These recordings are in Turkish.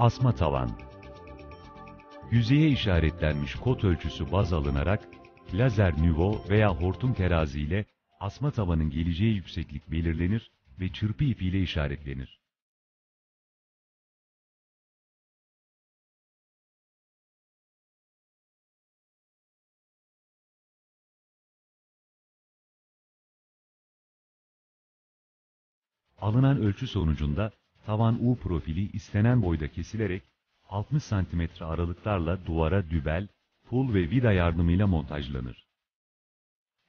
Asma tavan. Yüzeye işaretlenmiş kod ölçüsü baz alınarak, lazer nüvo veya hortum terazi ile asma tavanın geleceği yükseklik belirlenir ve çırpı ipiyle işaretlenir. Alınan ölçü sonucunda tavan U profili istenen boyda kesilerek 60 cm aralıklarla duvara dübel, pul ve vida yardımıyla montajlanır.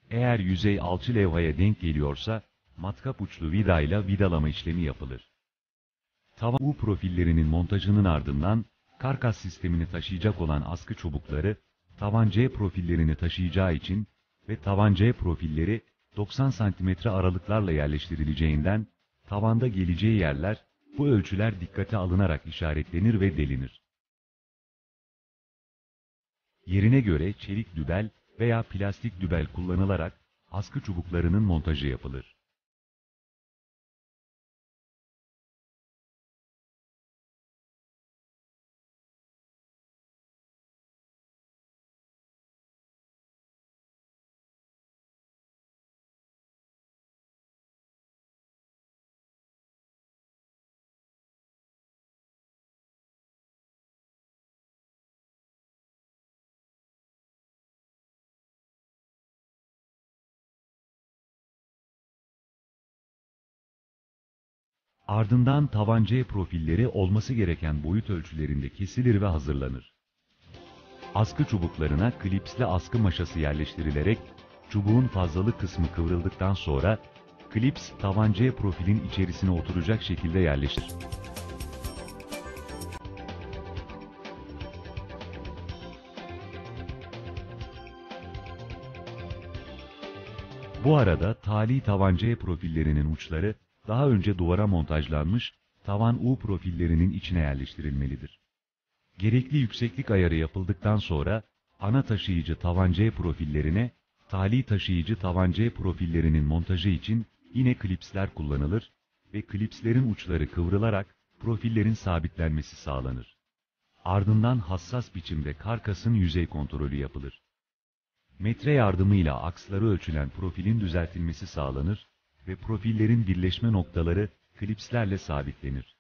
Eğer yüzey alçı levhaya denk geliyorsa, matkap uçlu vida ile vidalama işlemi yapılır. Tavan U profillerinin montajının ardından, karkas sistemini taşıyacak olan askı çubukları, tavan C profillerini taşıyacağı için ve tavan C profilleri 90 cm aralıklarla yerleştirileceğinden, tavanda geleceği yerler, bu ölçüler dikkate alınarak işaretlenir ve delinir. Yerine göre çelik dübel veya plastik dübel kullanılarak askı çubuklarının montajı yapılır. Ardından tavan C profilleri olması gereken boyut ölçülerinde kesilir ve hazırlanır. Askı çubuklarına klipsli askı maşası yerleştirilerek çubuğun fazlalık kısmı kıvrıldıktan sonra klips tavan C profilin içerisine oturacak şekilde yerleştirilir. Bu arada tali tavan C profillerinin uçları daha önce duvara montajlanmış tavan U profillerinin içine yerleştirilmelidir. Gerekli yükseklik ayarı yapıldıktan sonra ana taşıyıcı tavan C profillerine tali taşıyıcı tavan C profillerinin montajı için yine klipsler kullanılır ve klipslerin uçları kıvrılarak profillerin sabitlenmesi sağlanır. Ardından hassas biçimde karkasın yüzey kontrolü yapılır. Metre yardımıyla aksları ölçülen profilin düzeltilmesi sağlanır ve profillerin birleşme noktaları klipslerle sabitlenir.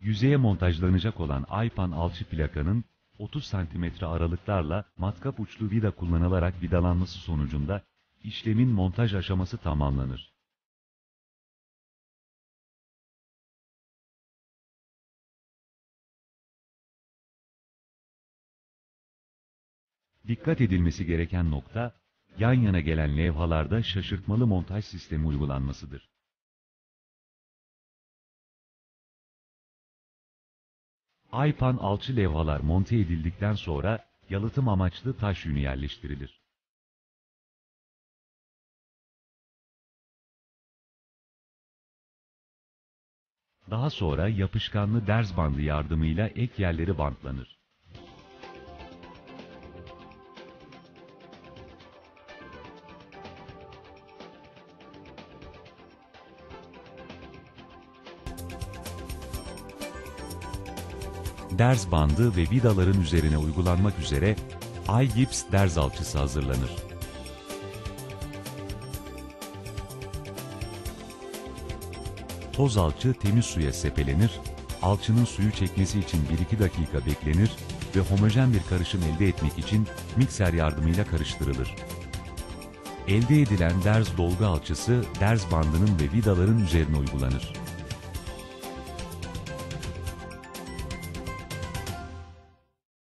Yüzeye montajlanacak olan Aypan alçı plakanın 30 cm aralıklarla matkap uçlu vida kullanılarak vidalanması sonucunda işlemin montaj aşaması tamamlanır. Dikkat edilmesi gereken nokta, yan yana gelen levhalarda şaşırtmalı montaj sistemi uygulanmasıdır. Aypan alçı levhalar monte edildikten sonra yalıtım amaçlı taş yünü yerleştirilir. Daha sonra yapışkanlı derz bandı yardımıyla ek yerleri bantlanır. Derz bandı ve vidaların üzerine uygulanmak üzere I-Gips derz alçısı hazırlanır. Toz alçı temiz suya sepelenir, alçının suyu çekmesi için 1-2 dakika beklenir ve homojen bir karışım elde etmek için mikser yardımıyla karıştırılır. Elde edilen derz dolgu alçısı derz bandının ve vidaların üzerine uygulanır.